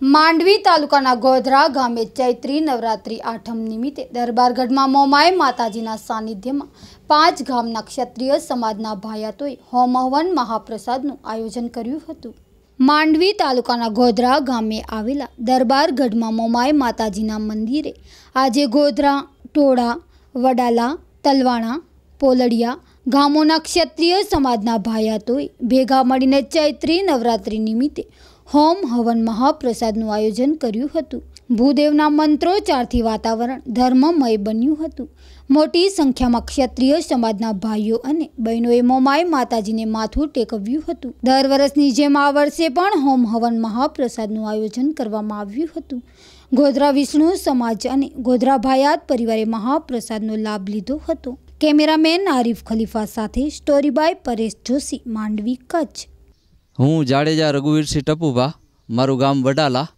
માંડવી તાલુકાના ગોધરા ગામે ચૈત્રી નવરાત્રી આઠમ નિમિત્તે દરબારગઢમાં મોમાય માતાજીના સાનિધ્યમાં પાંચ ગામના ક્ષત્રિય સમાજના ભાયાતોએ હોમ હવન મહાપ્રસાદનું આયોજન કર્યું હતું. માંડવી તાલુકાના ગોધરા ગામે આવેલા દરબારગઢમાં મોમાય માતાજીના મંદિરે આજે ગોધરા, ટોળા, વડાલા, તલવાણા, પોલડિયા ગામોના ક્ષત્રિય સમાજના ભાયાતોએ ભેગા મળીને ચૈત્રી નવરાત્રી નિમિત્તે હોમ હવન મહાપ્રસાદનું આયોજન કર્યું હતું. ભૂદેવના મંત્રોચ્ચારથી વાતાવરણ ધર્મમય બન્યું હતું. મોટી સંખ્યામાં ક્ષત્રિય સમાજના ભાઈઓ અને બહેનોએ મોમાય માતાજીને માથું ટેકવ્યું હતું. દર વર્ષની જેમ આ વર્ષે પણ હોમ હવન મહાપ્રસાદનું આયોજન કરવામાં આવ્યું હતું. ગોધરા વિષ્ણુ સમાજ અને ગોધરા ભાયાત પરિવારે મહાપ્રસાદનો લાભ લીધો હતો. કેમેરામેન આરિફ ખલીફા સાથે સ્ટોરી બાય પરેશ જોશી, માંડવી કચ્છ. હું જાડેજા રઘુવીરસિંહ ટપુભા, મારું ગામ વડાલા.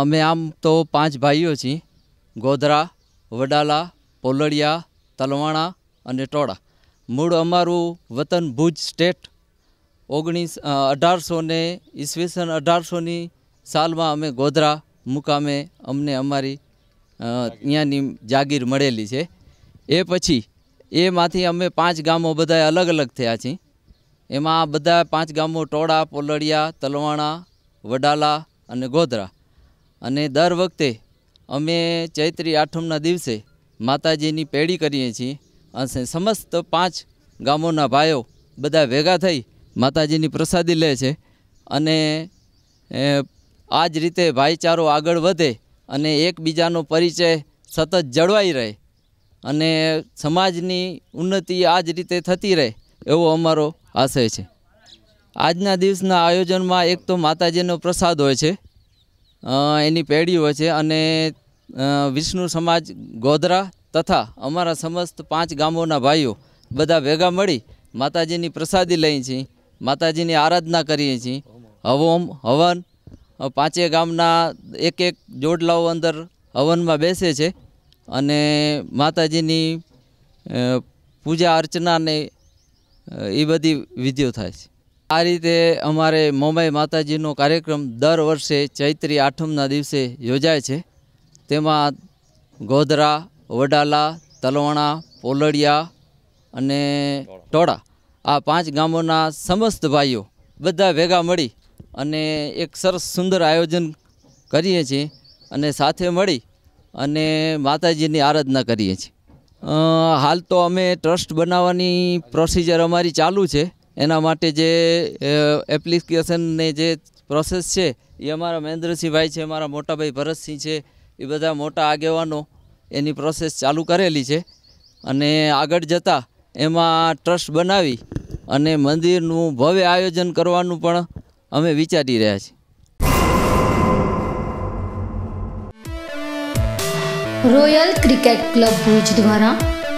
અમે આમ તો પાંચ ભાઈઓ છીએ. ગોધરા, વડાલા, પોલડિયા, તલવાણા અને ટોળા. મૂળ અમારું વતન ભુજ સ્ટેટ. ઓગણીસ અઢારસો ને ઈસવીસન અઢારસોની સાલમાં અમે ગોધરા મુકામે અમને અમારી ત્યાંની જાગીર મળેલી છે. એ પછી એમાંથી અમે પાંચ ગામો બધા અલગ અલગ થયા છીએ. એમાં બધા પાંચ ગામો ટોળા, પોલડિયા, તલવાણા, વડાલા અને ગોધરા. અને દર વખતે અમે ચૈત્રી આઠમના દિવસે માતાજીની પેઢી કરીએ છીએ અને સમસ્ત પાંચ ગામોના ભાઈઓ બધા ભેગા થઈ માતાજીની પ્રસાદી લે છે અને આ જ રીતે ભાઈચારો આગળ વધે અને એકબીજાનો પરિચય સતત જળવાઈ રહે અને સમાજની ઉન્નતિ આ જ રીતે થતી રહે એવો અમારો આશય છે. આજના દિવસના આયોજનમાં એક તો માતાજીનો પ્રસાદ હોય છે એની પેઢી હોય છે અને વિષ્ણુ સમાજ, ગોધરા તથા અમારા સમસ્ત પાંચ ગામોના ભાઈઓ બધા ભેગા મળી માતાજીની પ્રસાદી લઈએ છીએ, માતાજીની આરાધના કરીએ છીએ. હવોમ હવન પાંચે ગામના એક એક જોડલાઓ અંદર હવનમાં બેસે છે અને માતાજીની પૂજા અર્ચનાને એ બધી વિધિઓ થાય છે. આ રીતે અમારે મોમાઈ માતાજીનો કાર્યક્રમ દર વર્ષે ચૈત્રી આઠમના દિવસે યોજાય છે. તેમાં ગોધરા, વડાલા, તલવાણા, પોલડિયા અને ટોળા આ પાંચ ગામોના સમસ્ત ભાઈઓ બધા ભેગા મળી અને એક સરસ સુંદર આયોજન કરીએ છીએ અને સાથે મળી અને માતાજીની આરાધના કરીએ છીએ. હાલ તો અમે ટ્રસ્ટ બનાવવાની પ્રોસિજર અમારી ચાલુ છે. એના માટે જે એપ્લિકેશનને જે પ્રોસેસ છે, એ અમારા મહેન્દ્રસિંહભાઈ છે અમારા મોટાભાઈ ભરતસિંહ છે, એ બધા મોટા આગેવાનો એની પ્રોસેસ ચાલુ કરેલી છે. અને આગળ જતાં એમાં ટ્રસ્ટ બનાવી અને મંદિરનું ભવ્ય આયોજન કરવાનું પણ અમે વિચારી રહ્યા છીએ. રોયલ ક્રિકેટ ક્લબ ભુજ દ્વારા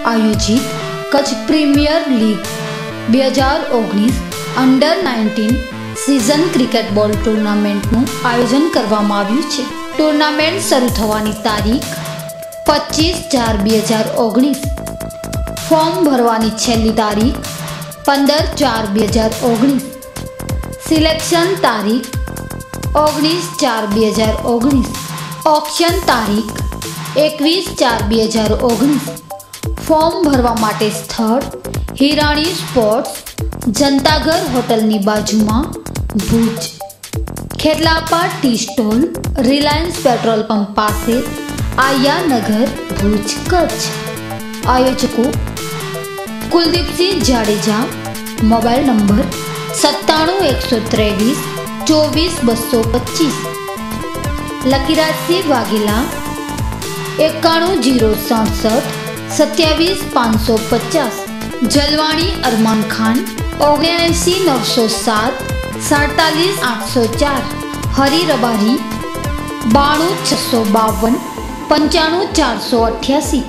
આયોજિત કચ્છ પ્રીમિયર લીગ બે હજાર ઓગણીસ અંડર નાઇન્ટીન સિઝન ક્રિકેટ બોલ ટુર્નામેન્ટનું આયોજન કરવામાં આવ્યું છે. ટુર્નામેન્ટ શરૂ થવાની તારીખ પચીસ ચાર બે હજાર ઓગણીસ. ફોર્મ ભરવાની છેલ્લી તારીખ પંદર ચાર બે હજાર ઓગણીસ. સિલેક્શન તારીખ ઓગણીસ ચાર બે હજાર ઓગણીસ. ઓપ્શન તારીખ એકવીસ ચાર બે હજાર ઓગણીસ. ફોર્મ ભરવા માટે સ્થળ, હિરાણી સ્પોર્ટ્સ, જનતાઘર હોટલની બાજુમાં Bhuj. Khetlapa tea stall, Reliance petrol pump પાસે આયાનગર ભુજ કચ્છ. આયોજકો કુલદીપસિંહ જાડેજા, મોબાઈલ નંબર સત્તાણું એકસો ત્રેવીસ ચોવીસ બસો પચીસ. લકીરાજસિંહ વાઘેલા એકાણું જીરો સાડસઠ સત્યાવીસ પાંચસો પચાસ. જલવાણી અરમાન ખાન ઓગણએંસી નવસો સાત, સાડતાલીસ આઠસો ચાર. હરી રબારી, બાણું છસો બાવન, પંચાણું ચારસો અઠ્યાસી.